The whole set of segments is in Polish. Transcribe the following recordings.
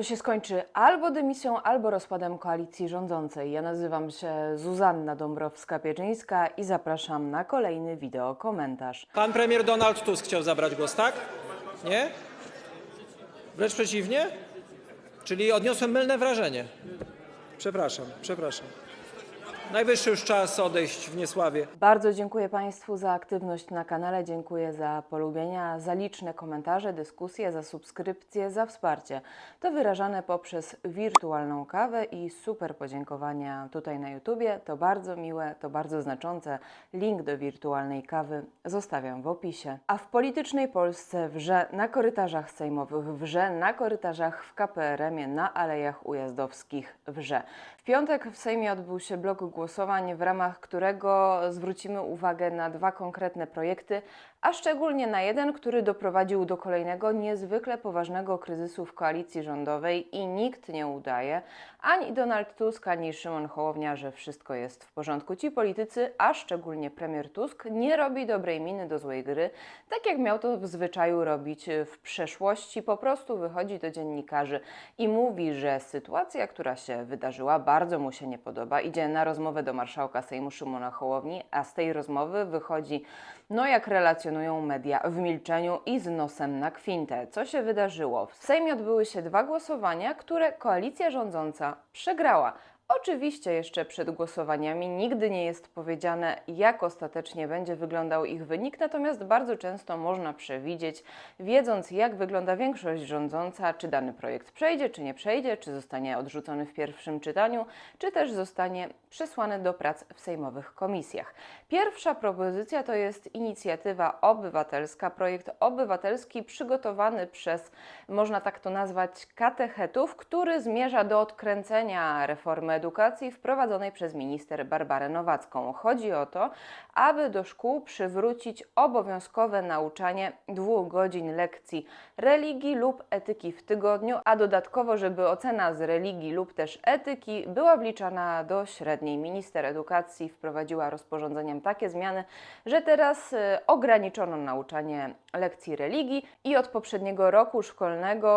To się skończy albo dymisją, albo rozpadem koalicji rządzącej. Ja nazywam się Zuzanna Dąbrowska-Pieczyńska i zapraszam na kolejny wideo komentarz. Pan premier Donald Tusk chciał zabrać głos, tak? Nie? Wręcz przeciwnie? Czyli odniosłem mylne wrażenie. Przepraszam, przepraszam. Najwyższy już czas odejść w niesławie. Bardzo dziękuję Państwu za aktywność na kanale, dziękuję za polubienia, za liczne komentarze, dyskusje, za subskrypcje, za wsparcie. To wyrażane poprzez wirtualną kawę i super podziękowania tutaj na YouTubie. To bardzo miłe, to bardzo znaczące. Link do wirtualnej kawy zostawiam w opisie. A w politycznej Polsce wrze na korytarzach sejmowych, wrze na korytarzach w KPRM-ie, na Alejach Ujazdowskich wrze. W piątek w Sejmie odbył się blok w ramach którego zwrócimy uwagę na dwa konkretne projekty, a szczególnie na jeden, który doprowadził do kolejnego niezwykle poważnego kryzysu w koalicji rządowej i nikt nie udaje, ani Donald Tusk, ani Szymon Hołownia, że wszystko jest w porządku. Ci politycy, a szczególnie premier Tusk, nie robi dobrej miny do złej gry, tak jak miał to w zwyczaju robić w przeszłości. Po prostu wychodzi do dziennikarzy i mówi, że sytuacja, która się wydarzyła, bardzo mu się nie podoba. Idzie na rozmowę do marszałka Sejmu Szymona Hołowni, a z tej rozmowy wychodzi, no jak relacjonują media, w milczeniu i z nosem na kwintę. Co się wydarzyło? W Sejmie odbyły się dwa głosowania, które koalicja rządząca przegrała. Oczywiście jeszcze przed głosowaniami nigdy nie jest powiedziane, jak ostatecznie będzie wyglądał ich wynik, natomiast bardzo często można przewidzieć, wiedząc jak wygląda większość rządząca, czy dany projekt przejdzie, czy nie przejdzie, czy zostanie odrzucony w pierwszym czytaniu, czy też zostanie przesłany do prac w sejmowych komisjach. Pierwsza propozycja to jest inicjatywa obywatelska, projekt obywatelski przygotowany przez, można tak to nazwać, katechetów, który zmierza do odkręcenia reformy edukacji wprowadzonej przez minister Barbarę Nowacką. Chodzi o to, aby do szkół przywrócić obowiązkowe nauczanie dwóch godzin lekcji religii lub etyki w tygodniu, a dodatkowo, żeby ocena z religii lub też etyki była wliczana do średniej. Minister edukacji wprowadziła rozporządzeniem takie zmiany, że teraz y, ograniczono nauczanie lekcji religii i od poprzedniego roku szkolnego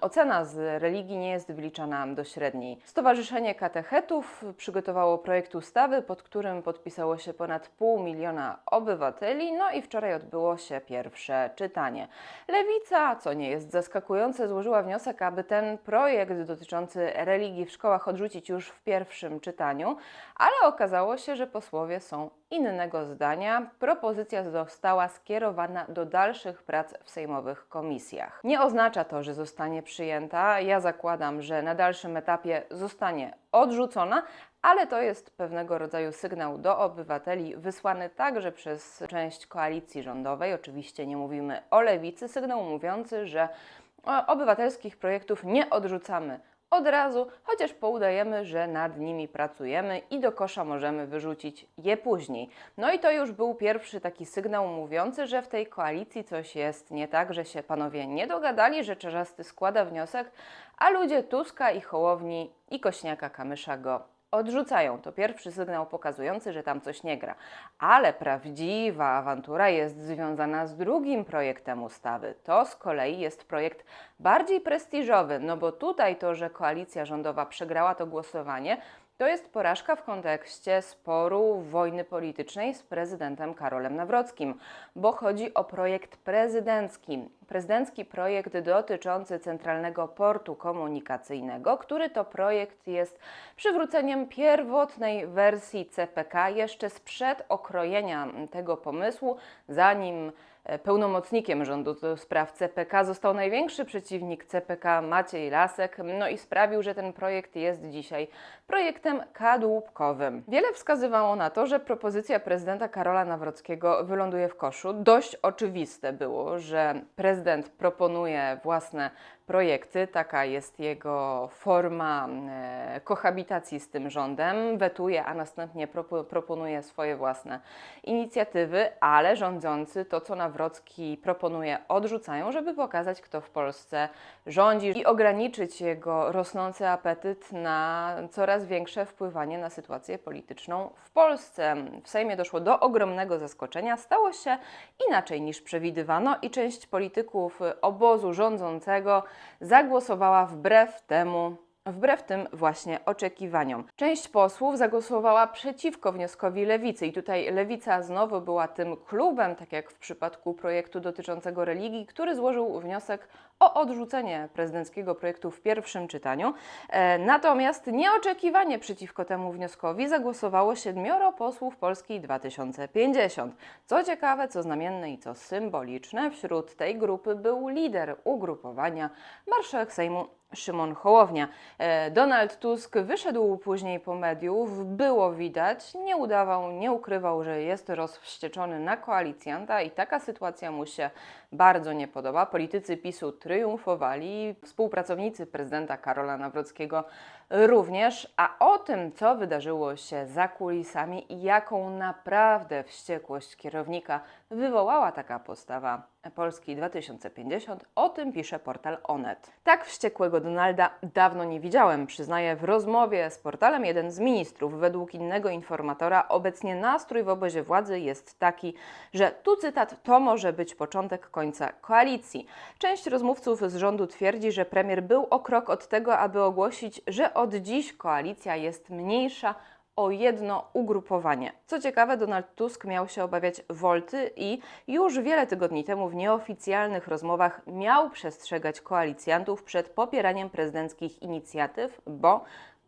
ocena z religii nie jest wliczana do średniej. Stowarzyszenie Katechetów przygotowało projekt ustawy, pod którym podpisało się ponad pół miliona obywateli, no i wczoraj odbyło się pierwsze czytanie. Lewica, co nie jest zaskakujące, złożyła wniosek, aby ten projekt dotyczący religii w szkołach odrzucić już w pierwszym czytaniu, ale okazało się, że posłowie są innego zdania. Propozycja została skierowana do dalszych prac w sejmowych komisjach. Nie oznacza to, że zostanie przyjęta. Ja zakładam, że na dalszym etapie zostanie odrzucona, ale to jest pewnego rodzaju sygnał do obywateli, wysłany także przez część koalicji rządowej. Oczywiście nie mówimy o lewicy, sygnał mówiący, że o, obywatelskich projektów nie odrzucamy od razu, chociaż poudajemy, że nad nimi pracujemy i do kosza możemy wyrzucić je później. No i to już był pierwszy taki sygnał mówiący, że w tej koalicji coś jest nie tak, że się panowie nie dogadali, że Czarzasty składa wniosek, a ludzie Tuska i Hołowni i Kośniaka Kamysza go odrzucają. To pierwszy sygnał pokazujący, że tam coś nie gra. Ale prawdziwa awantura jest związana z drugim projektem ustawy. To z kolei jest projekt bardziej prestiżowy, no bo tutaj to, że koalicja rządowa przegrała to głosowanie, to jest porażka w kontekście sporu wojny politycznej z prezydentem Karolem Nawrockim, bo chodzi o projekt prezydencki. Prezydencki projekt dotyczący Centralnego Portu Komunikacyjnego, który to projekt jest przywróceniem pierwotnej wersji CPK jeszcze sprzed okrojenia tego pomysłu, zanim e, pełnomocnikiem rządu do spraw CPK został największy przeciwnik CPK Maciej Lasek, no i sprawił, że ten projekt jest dzisiaj projektem kadłubkowym. Wiele wskazywało na to, że propozycja prezydenta Karola Nawrockiego wyląduje w koszu. Dość oczywiste było, że prezydent proponuje własne projekty, taka jest jego forma e, kohabitacji z tym rządem, wetuje, a następnie propo, proponuje swoje własne inicjatywy, ale rządzący to, co Nawrocki proponuje, odrzucają, żeby pokazać, kto w Polsce rządzi i ograniczyć jego rosnący apetyt na coraz większe wpływanie na sytuację polityczną w Polsce. W Sejmie doszło do ogromnego zaskoczenia, stało się inaczej niż przewidywano i część polityków obozu rządzącego zagłosowała wbrew temu, wbrew tym właśnie oczekiwaniom. Część posłów zagłosowała przeciwko wnioskowi lewicy i tutaj lewica znowu była tym klubem, tak jak w przypadku projektu dotyczącego religii, który złożył wniosek o odrzucenie prezydenckiego projektu w pierwszym czytaniu. E, Natomiast nieoczekiwanie przeciwko temu wnioskowi zagłosowało siedmioro posłów Polski 2050. Co ciekawe, co znamienne i co symboliczne, wśród tej grupy był lider ugrupowania, marszałek Sejmu Szymon Hołownia. E, Donald Tusk wyszedł później po mediów, było widać, nie udawał, nie ukrywał, że jest rozwścieczony na koalicjanta i taka sytuacja mu się bardzo nie podoba. Politycy PiSu triumfowali, współpracownicy prezydenta Karola Nawrockiego również, a o tym, co wydarzyło się za kulisami i jaką naprawdę wściekłość kierownika wywołała taka postawa Polski 2050, o tym pisze portal Onet. Tak wściekłego Donalda dawno nie widziałem, przyznaje w rozmowie z portalem jeden z ministrów. Według innego informatora obecnie nastrój w obozie władzy jest taki, że tu cytat, to może być początek końca koalicji. Część rozmówców z rządu twierdzi, że premier był o krok od tego, aby ogłosić, że od dziś koalicja jest mniejsza o jedno ugrupowanie. Co ciekawe, Donald Tusk miał się obawiać Wolty i już wiele tygodni temu w nieoficjalnych rozmowach miał przestrzegać koalicjantów przed popieraniem prezydenckich inicjatyw, bo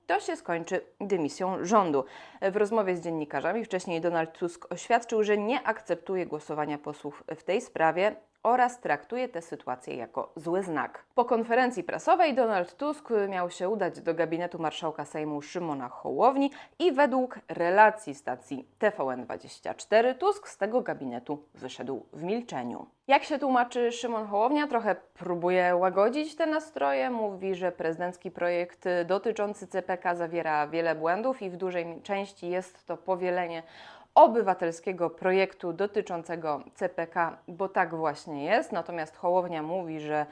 to się skończy dymisją rządu. W rozmowie z dziennikarzami wcześniej Donald Tusk oświadczył, że nie akceptuje głosowania posłów w tej sprawie oraz traktuje tę sytuację jako zły znak. Po konferencji prasowej Donald Tusk miał się udać do gabinetu marszałka Sejmu Szymona Hołowni i według relacji stacji TVN24 Tusk z tego gabinetu wyszedł w milczeniu. Jak się tłumaczy Szymon Hołownia, trochę próbuje łagodzić te nastroje. Mówi, że prezydencki projekt dotyczący CPK zawiera wiele błędów i w dużej części jest to powielenie obywatelskiego projektu dotyczącego CPK, bo tak właśnie jest. Natomiast Hołownia mówi, że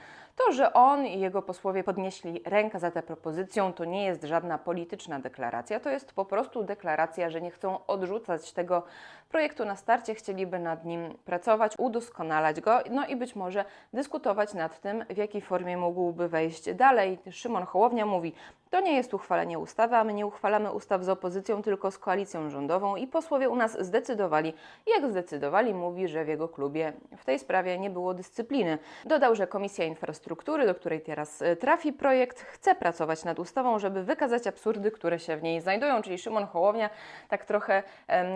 to, że on i jego posłowie podnieśli rękę za tę propozycją, to nie jest żadna polityczna deklaracja, to jest po prostu deklaracja, że nie chcą odrzucać tego projektu na starcie, chcieliby nad nim pracować, udoskonalać go, no i być może dyskutować nad tym, w jakiej formie mógłby wejść dalej. Szymon Hołownia mówi, to nie jest uchwalenie ustawy, a my nie uchwalamy ustaw z opozycją, tylko z koalicją rządową i posłowie u nas zdecydowali. Jak zdecydowali, mówi, że w jego klubie w tej sprawie nie było dyscypliny. Dodał, że Komisja Infrastruktury, do której teraz e, trafi projekt, chce pracować nad ustawą, żeby wykazać absurdy, które się w niej znajdują. Czyli Szymon Hołownia tak trochę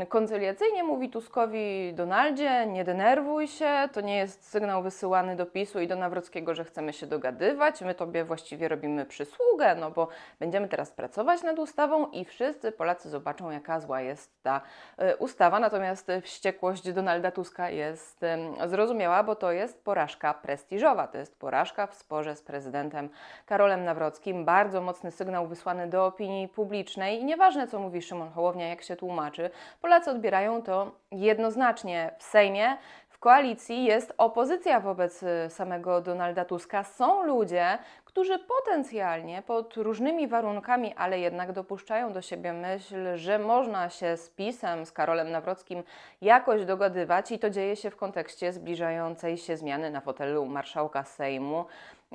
koncyliacyjnie mówi Tuskowi, Donaldzie, nie denerwuj się, to nie jest sygnał wysyłany do PiSu i do Nawrockiego, że chcemy się dogadywać, my tobie właściwie robimy przysługę, no bo będziemy teraz pracować nad ustawą i wszyscy Polacy zobaczą, jaka zła jest ta e, ustawa. Natomiast wściekłość Donalda Tuska jest zrozumiała, bo to jest porażka prestiżowa, to jest porażka w sporze z prezydentem Karolem Nawrockim. Bardzo mocny sygnał wysłany do opinii publicznej i nieważne, co mówi Szymon Hołownia, jak się tłumaczy, Polacy odbierają to jednoznacznie w Sejmie. W koalicji jest opozycja wobec y, samego Donalda Tuska. Są ludzie, którzy potencjalnie pod różnymi warunkami, ale jednak dopuszczają do siebie myśl, że można się z PiSem, z Karolem Nawrockim jakoś dogadywać i to dzieje się w kontekście zbliżającej się zmiany na fotelu marszałka Sejmu.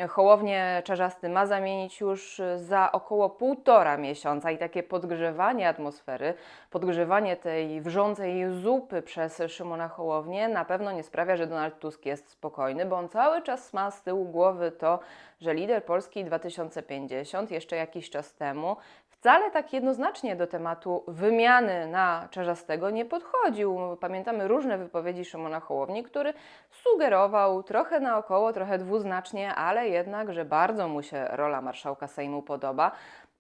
Hołownię Czarzasty ma zamienić już za około półtora miesiąca i takie podgrzewanie atmosfery, podgrzewanie tej wrzącej zupy przez Szymona Hołownię na pewno nie sprawia, że Donald Tusk jest spokojny, bo on cały czas ma z tyłu głowy to, że lider Polski 2050 jeszcze jakiś czas temu wcale tak jednoznacznie do tematu wymiany na Czarzastego nie podchodził. Pamiętamy różne wypowiedzi Szymona Hołowni, który sugerował trochę naokoło, trochę dwuznacznie, ale jednak, że bardzo mu się rola marszałka Sejmu podoba.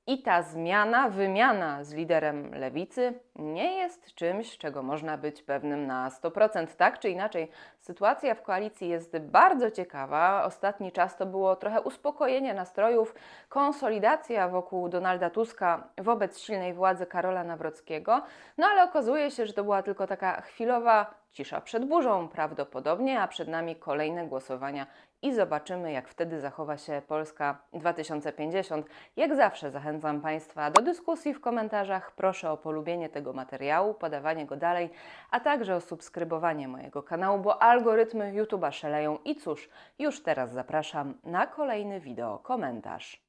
I ta zmiana, wymiana z liderem lewicy nie jest czymś, czego można być pewnym na 100%. Tak czy inaczej, sytuacja w koalicji jest bardzo ciekawa. Ostatni czas to było trochę uspokojenie nastrojów, konsolidacja wokół Donalda Tuska wobec silnej władzy Karola Nawrockiego. No ale okazuje się, że to była tylko taka chwilowa cisza przed burzą prawdopodobnie, a przed nami kolejne głosowania i zobaczymy, jak wtedy zachowa się Polska 2050. Jak zawsze zachęcam Państwa do dyskusji w komentarzach. Proszę o polubienie tego materiału, podawanie go dalej, a także o subskrybowanie mojego kanału, bo algorytmy YouTube'a szaleją. I cóż, już teraz zapraszam na kolejny wideo komentarz.